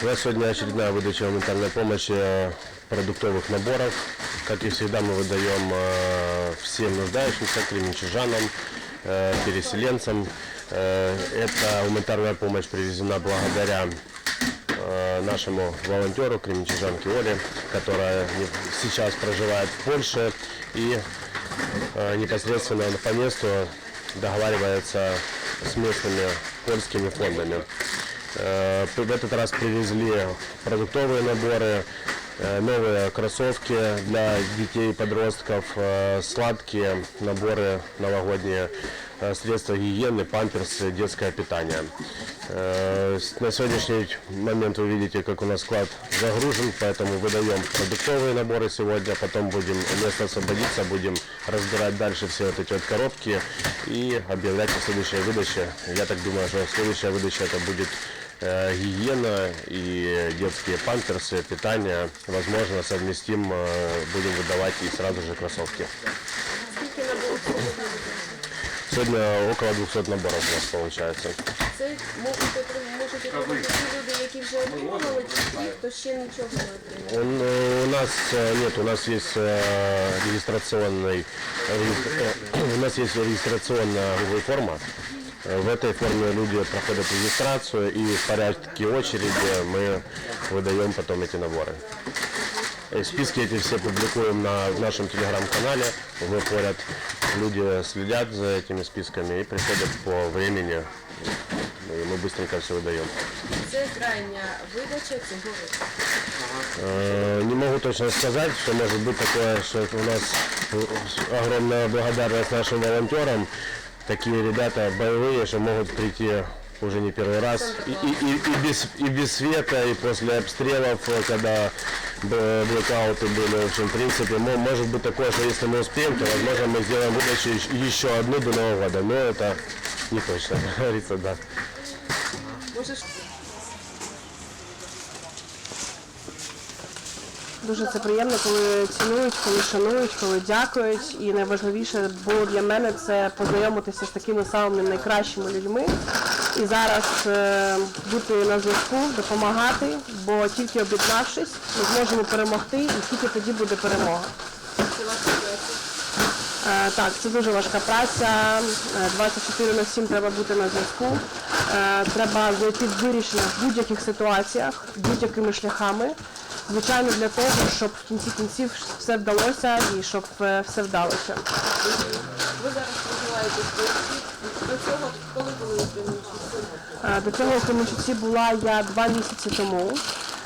У нас сегодня очередная выдача гуманитарной помощи э, продуктовых наборов. Как и всегда, мы выдаем э, всем нуждающимся, кременчужанам, э, переселенцам. Э, Эта гуманитарная помощь привезена благодаря э, нашему волонтеру, кременчужанке Оле, которая сейчас проживает в Польше и э, непосредственно по месту договаривается с местными польскими фондами. Э, В этот раз привезли продуктовые наборы, э, новые кроссовки для детей и подростков, э, сладкие наборы новогодние, э, средства гигиены, памперсы, детское питание. Э, На сегодняшний момент вы видите, как у нас склад загружен, поэтому выдаем продуктовые наборы сегодня, потом будем место освободиться, будем разбирать дальше все вот эти вот коробки и объявлять о следующей выдаче. Я так думаю, что следующая выдача это будет э, гигиена и детские памперсы, питание. Возможно, совместим, э, будем выдавать и сразу же кроссовки. Сегодня около 200 наборов у нас получается. Це можуть отримати, можуть отримати ті люди, які вже отримали, чи ті, хто ще нічого не отримав. Он, э, у нас э, нет, у нас есть э, регистрационный, регистр- э, у нас есть регистрационная Google форма. Э, В этой форме люди проходят регистрацию и в порядке очереди мы выдаем потом эти наборы. Э, Списки эти все публикуем на в нашем телеграм-канале. Выходят, люди следят за этими списками и приходят по времени. И мы быстренько все выдаем. Це крайня видача цього року. Э, Не могу точно сказать, что может быть такое, что это у нас э, огромная благодарность нашим волонтерам. Такие ребята боевые, что могут прийти уже не первый раз. И, и- и- и без, и без света, и после обстрелов, э, когда б- блэкауты были. В общем, в принципе, мо- может быть такое, что если мы успеем, то, возможно, мы сделаем выдачу ещ- еще одну до Нового года. Но это не точно, как говорится, да. Можеш Дуже це приємно, коли цінують, коли шанують, коли дякують. І найважливіше було для мене це познайомитися з такими самими найкращими людьми. І зараз е, бути на зв'язку, допомагати, бо тільки об'єднавшись, ми зможемо перемогти, і тільки тоді буде перемога. це. Е, Так, це дуже важка праця. Е, 24 на 7 треба бути на зв'язку. Е, Треба знайти вирішення в будь-яких ситуаціях, будь-якими шляхами. Звичайно, для того, щоб в кінці кінців все вдалося і щоб е, все вдалося. Ви зараз проживаєте в Польщі. До цього коли були у Кременчуці? Е, До цього в Кременчуці була я два місяці тому.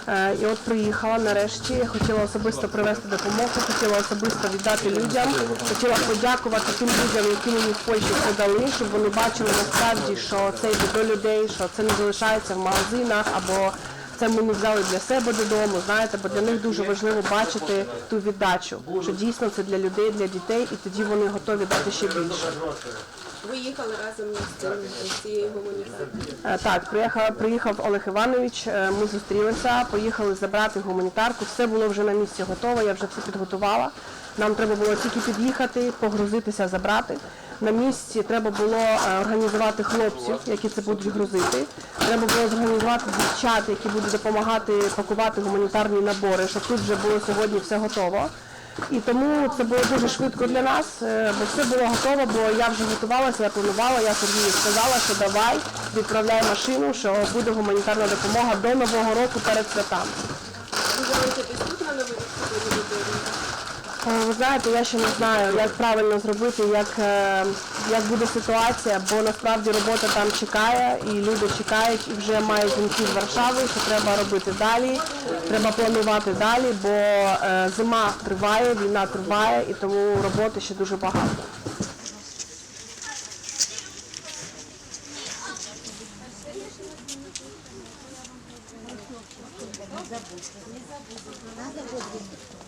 Е, І от приїхала нарешті, Я хотіла особисто привезти допомогу, хотіла особисто віддати людям, хотіла подякувати тим людям, які мені в Польщі це дали, щоб вони бачили насправді, що це йде до людей, що це не залишається в магазинах або це ми не взяли для себе додому, знаєте, бо для них дуже важливо бачити ту віддачу, що дійсно це для людей, для дітей, і тоді вони готові дати ще більше. Ви їхали разом з цим з цією гуманітарною. Е, Так, приїхав, приїхав Олег Іванович, е, ми зустрілися, поїхали забрати гуманітарку. Все було вже на місці готове, я вже все підготувала. Нам треба було тільки під'їхати, погрузитися, забрати. На місці треба було е, організувати хлопців, які це будуть грузити. Треба було зорганізувати дівчат, які будуть допомагати пакувати гуманітарні набори, щоб тут вже було сьогодні все готово. І тому це було дуже швидко для нас, е, бо все було готово, бо я вже готувалася, я планувала, я Сергію сказала, що давай відправляй машину, що буде гуманітарна допомога до Нового року перед святами. Дуже тут на новий рік Е, ви знаєте, я ще не знаю, як правильно зробити, як е, як буде ситуація, бо насправді робота там чекає, і люди чекають, і вже мають дзвінки з Варшави, що треба робити далі, треба планувати далі, бо е, зима триває, війна триває, і тому роботи ще дуже багато. Не забудьте, не забудьте.